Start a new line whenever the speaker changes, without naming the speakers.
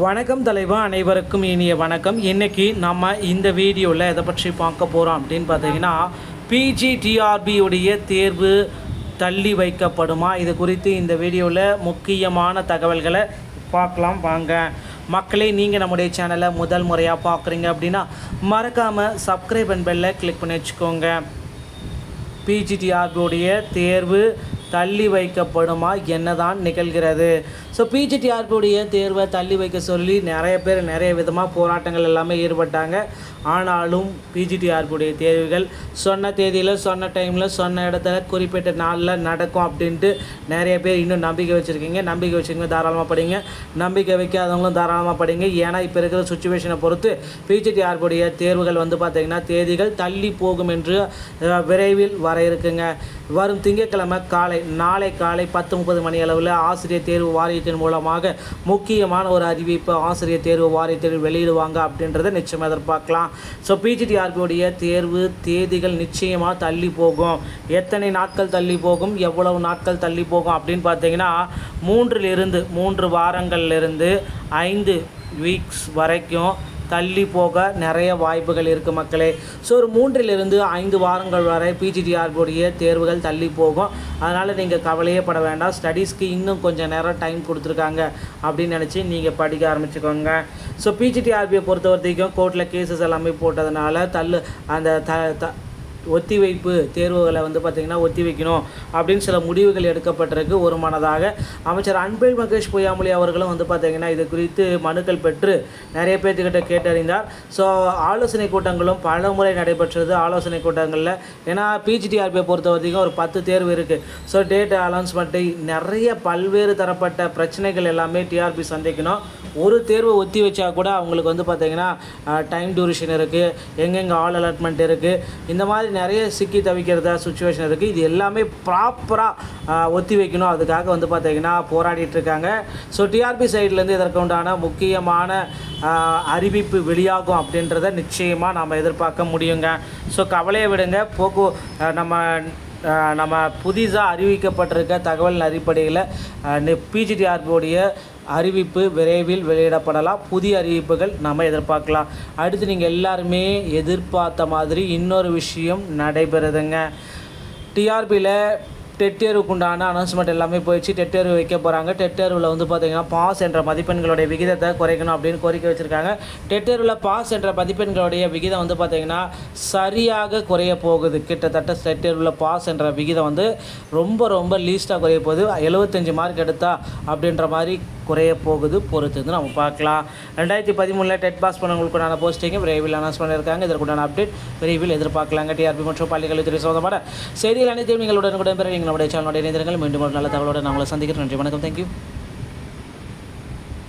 வணக்கம் தலைவா அனைவருக்கும் இனிய வணக்கம். இன்றைக்கி நம்ம இந்த வீடியோவில் எதை பற்றி பார்க்க போகிறோம் அப்படின்னு பார்த்தீங்கன்னா பிஜிடிஆர்பியுடைய தேர்வு தள்ளி வைக்கப்படுமா? இது குறித்து இந்த வீடியோவில் முக்கியமான தகவல்களை பார்க்கலாம் வாங்க. மக்களே நீங்கள் நம்முடைய சேனலை முதல் முறையாக பார்க்குறீங்க அப்படின்னா மறக்காமல் சப்ஸ்கிரைப் அண்ட் பெல்லை கிளிக் பண்ணி வச்சுக்கோங்க. பிஜிடிஆர்பியுடைய தேர்வு தள்ளி வைக்கப்படுமா? என்னதான் நிகழ்கிறது. ஸோ பிஜிடிஆர்பியுடைய தேர்வை தள்ளி வைக்க சொல்லி நிறைய பேர் நிறைய விதமாக போராட்டங்கள் எல்லாமே ஈடுபட்டாங்க. ஆனாலும் பிஜிடிஆர்பியுடைய தேர்வுகள் சொன்ன தேதியில் சொன்ன டைமில் சொன்ன இடத்துல குறிப்பிட்ட நாளில் நடக்கும் அப்படின்ட்டு நிறைய பேர் இன்னும் நம்பிக்கை வச்சுருக்கீங்க. நம்பிக்கை வச்சுருக்கீங்க தாராளமாக படிங்க. நம்பிக்கை வைக்காதவங்களும் தாராளமாக படிங்க. ஏன்னா இப்போ இருக்கிற சுச்சுவேஷனை பொறுத்து பிஜிடிஆர்பியுடைய தேர்வுகள் வந்து பார்த்திங்கன்னா தேதிகள் தள்ளி போகும் என்று விரைவில் வர இருக்குங்க. வரும் திங்கட்கிழமை காலை நாளை காலை பத்து முப்பது மணி அளவில் ஆசிரியர் தேர்வு வாரியத்தின் மூலமாக முக்கியமான ஒரு அறிவிப்பு ஆசிரியர் தேர்வு வாரியத்தில் வெளியிடுவாங்க அப்படின்றத நிச்சயம் எதிர்பார்க்கலாம். ஸோ பிஜிடிஆர்பியுடைய தேர்வு தேதிகள் நிச்சயமாக தள்ளி போகும். எத்தனை நாட்கள் தள்ளி போகும்? எவ்வளவு நாட்கள் தள்ளி போகும் அப்படின்னு பார்த்தீங்கன்னா மூன்றிலிருந்து மூன்று வாரங்கள்லேருந்து ஐந்து வீக்ஸ் வரைக்கும் தள்ளி போக நிறைய வாய்ப்புகள் இருக்குது மக்களே. ஸோ ஒரு மூன்றிலிருந்து ஐந்து வாரங்கள் வரை பிஜிடிஆர்புடைய தேர்வுகள் தள்ளி போகும். அதனால் நீங்கள் கவலையே பட வேண்டாம். ஸ்டடீஸ்க்கு இன்னும் கொஞ்சம் நேரம் டைம் கொடுத்துருக்காங்க அப்படின்னு நினச்சி நீங்கள் படிக்க ஆரம்பிச்சுக்கோங்க. ஸோ பிஜிடிஆர்பியை பொறுத்த வரைக்கும் கோர்ட்டில் கேசஸ் எல்லாமே போட்டதுனால தள்ளு அந்த த ஒத்திவைப்பு தேர்வுகளை வந்து பார்த்திங்கன்னா ஒத்தி வைக்கணும் அப்படின்னு சில முடிவுகள் எடுக்கப்பட்டிருக்கு. ஒரு மனதாக அமைச்சர் அன்பில் மகேஷ் பொய்யாமொழி அவர்களும் வந்து பார்த்திங்கன்னா இது குறித்து மனுக்கள் பெற்று நிறைய பேர்த்துக்கிட்ட கேட்டறிந்தார். ஸோ ஆலோசனை கூட்டங்களும் பல முறை நடைபெற்றது. ஆலோசனை கூட்டங்களில் ஏன்னா பிஜிடிஆர்பியை பொறுத்த வரைக்கும் ஒரு பத்து தேர்வு இருக்குது ஸோ டேட் அனௌன்ஸ்மெண்ட்டு நிறைய பல்வேறு தரப்பட்ட பிரச்சனைகள் எல்லாமே டிஆர்பி சந்திக்கணும். ஒரு தேர்வை ஒத்தி வச்சா கூட அவங்களுக்கு வந்து பார்த்திங்கன்னா டைம் டியூரேஷன் இருக்குது எங்கெங்கே ஆல் அலாட்மெண்ட் இருக்குது இந்த மாதிரி நிறைய சிக்கி தவிக்கிறதா சுச்சுவேஷன் இருக்குது இது எல்லாமே ப்ராப்பராக ஒத்தி வைக்கணும். அதுக்காக வந்து பார்த்திங்கன்னா போராடிட்டு இருக்காங்க. ஸோ டிஆர்பி சைட்லேருந்து இதற்கு உண்டான முக்கியமான அறிவிப்பு வெளியாகும் அப்படின்றத நிச்சயமாக நம்ம எதிர்பார்க்க முடியுங்க. ஸோ கவலையை விடுங்க. போக்கு நம்ம நம்ம புதிதாக அறிவிக்கப்பட்டிருக்க தகவல் அடிப்படையில் பிஜிடிஆர்பியோடைய அறிவிப்பு விரைவில் வெளியிடப்படலாம். புதிய அறிவிப்புகள் நம்ம எதிர்பார்க்கலாம். அடுத்து நீங்கள் எல்லாருமே எதிர்பார்த்த மாதிரி இன்னொரு விஷயம் நடைபெறுதுங்க. டிஆர்பியில் டெட் உண்டான அனௌன்ஸ்மெண்ட் எல்லாமே போயிடுச்சு. டெட் தேர்வு வைக்க போகிறாங்க டெட் தேர்வில் வந்து பார்த்திங்கன்னா பாஸ் என்ற மதிப்பெண்களுடைய விகிதத்தை குறைக்கணும் அப்படின்னு கோரிக்கை வச்சுருக்காங்க. டெட் தேர்வில் பாஸ் என்ற மதிப்பெண்களுடைய விகிதம் வந்து பார்த்திங்கன்னா சரியாக குறைய போகுது. கிட்டத்தட்ட டெட் தேர்வில் பாஸ் என்ற விகிதம் வந்து ரொம்ப ரொம்ப லீஸ்ட்டாக குறைய போகுது. எழுபத்தஞ்சு மார்க் எடுத்தா அப்படின்ற மாதிரி குறைய போகுது பொறுத்து வந்து நம்ம பார்க்கலாம். ரெண்டாயிரத்தி பதிமூணில் டெட் பாஸ் பண்ணவங்களுக்குண்டான போஸ்டிங்கும் விரைவில் அனௌன்ஸ் பண்ணியிருக்காங்க. இதற்குண்டான அப்டேட் விரைவில் எதிர்பார்க்கலாங்க. டிஆர்பி மற்றும் பள்ளிக்கல்வித்துறை சொந்தமான செய்திகள் அனைத்தையும் நீங்கள் உடனுக்குடன் பெற நீங்கள் நம்முடைய சேனலுடைய இணைந்திருங்கள். மீண்டும் ஒரு நல்ல தகவலோடு நான் உங்களை சந்திக்கிறேன். நன்றி வணக்கம். தேங்க்யூ